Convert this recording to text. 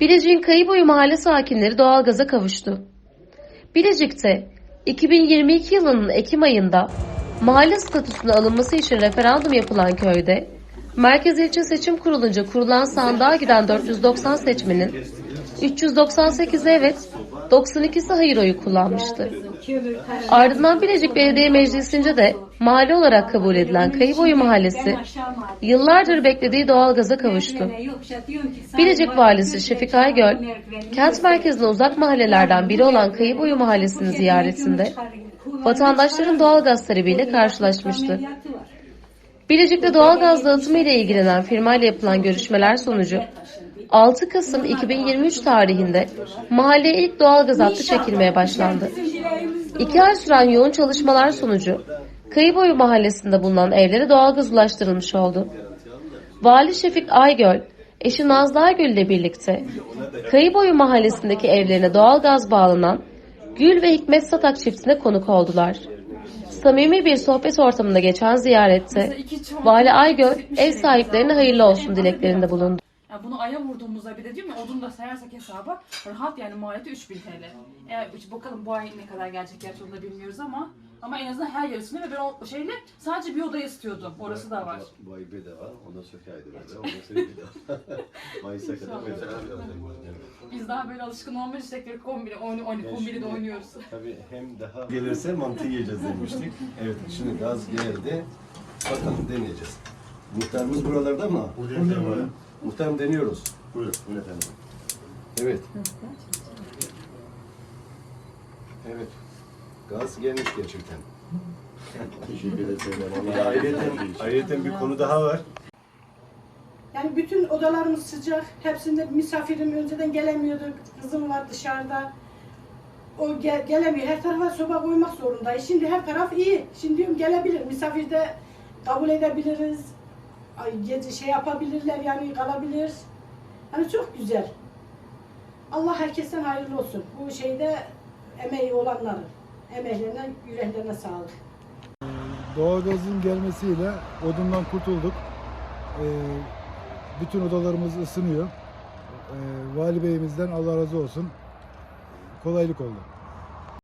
Bilecik'in Kayıboyu mahalle sakinleri doğalgaza kavuştu. Bilecik'te 2022 yılının Ekim ayında mahalle statüsüne alınması için referandum yapılan köyde Merkez İlçe Seçim Kurulunca kurulan sandığa giden 490 seçmenin 398'i evet, 92'si hayır oyu kullanmıştı. Ardından Bilecik Belediye Meclisi'nce de mahalle olarak kabul edilen Kayıboyu Mahallesi yıllardır beklediği doğalgaza kavuştu. Bilecik Valisi Şefik Aygöl, kent merkezine uzak mahallelerden biri olan Kayıboyu Mahallesi'ni ziyaretinde vatandaşların doğalgaz talebiyle karşılaşmıştı. Bilecik'te doğalgaz dağıtımı ile ilgilenen firmayla yapılan görüşmeler sonucu 6 Kasım 2023 tarihinde mahalleye ilk doğalgaz hattı çekilmeye başlandı. İki ay süren yoğun çalışmalar sonucu Kayıboyu mahallesinde bulunan evlere doğalgaz ulaştırılmış oldu. Vali Şefik Aygöl, eşi Nazlı Aygöl ile birlikte Kayıboyu mahallesindeki evlerine doğalgaz bağlanan Gül ve Hikmet Satak çiftine konuk oldular. Samimi bir sohbet ortamında geçen ziyarette Vali Aygöl ev sahiplerine hayırlı olsun dileklerinde bulundu. Ya bunu aya vurduğumuzda bir de diyorum ya odunu da sayarsak hesaba rahat yani maliyeti 3000 TL. Eğer bakalım bu ay ne kadar gelecek gerçi onu da bilmiyoruz ama ama en azından her yarısını ve ben o şeyle sadece bir odayı istiyordum. Orası da var. Bu ay bedava, ondan sonraki ayda bedava, ondan sonra bedava. Mayıs'a kadar bedava. Biz daha böyle alışkın olmuş istekleri kombine, oyunu, oyunu, kombine de oynuyoruz. Tabii hem daha... Gelirse mantı yiyeceğiz demiştik. Evet, şimdi gaz geldi. Bakalım deneyeceğiz. Muhtarımız buralarda mı? Burada. Muhtarım deniyoruz. Buyurun, buyurun efendim. Evet. Evet. Gaz gelmiş gerçekten. Teşekkür ederim. Ayrıca, ayrıca bir konu daha var. Yani bütün odalarımız sıcak. Hepsinde misafirim önceden gelemiyordu. Kızım var dışarıda. O gel- gelemiyor. Her tarafa soba koymak zorundayız. Şimdi her taraf iyi. Şimdi diyorum gelebilir. Misafir de kabul edebiliriz. Gece şey yapabilirler yani kalabilir. Yani çok güzel. Allah herkesten hayırlı olsun. Bu şeyde emeği olanların. Emeklerine, yüreklerine sağlık. Doğalgazın gelmesiyle odundan kurtulduk. Ee, bütün odalarımız ısınıyor. Ee, Vali Beyimizden Allah razı olsun. Kolaylık oldu.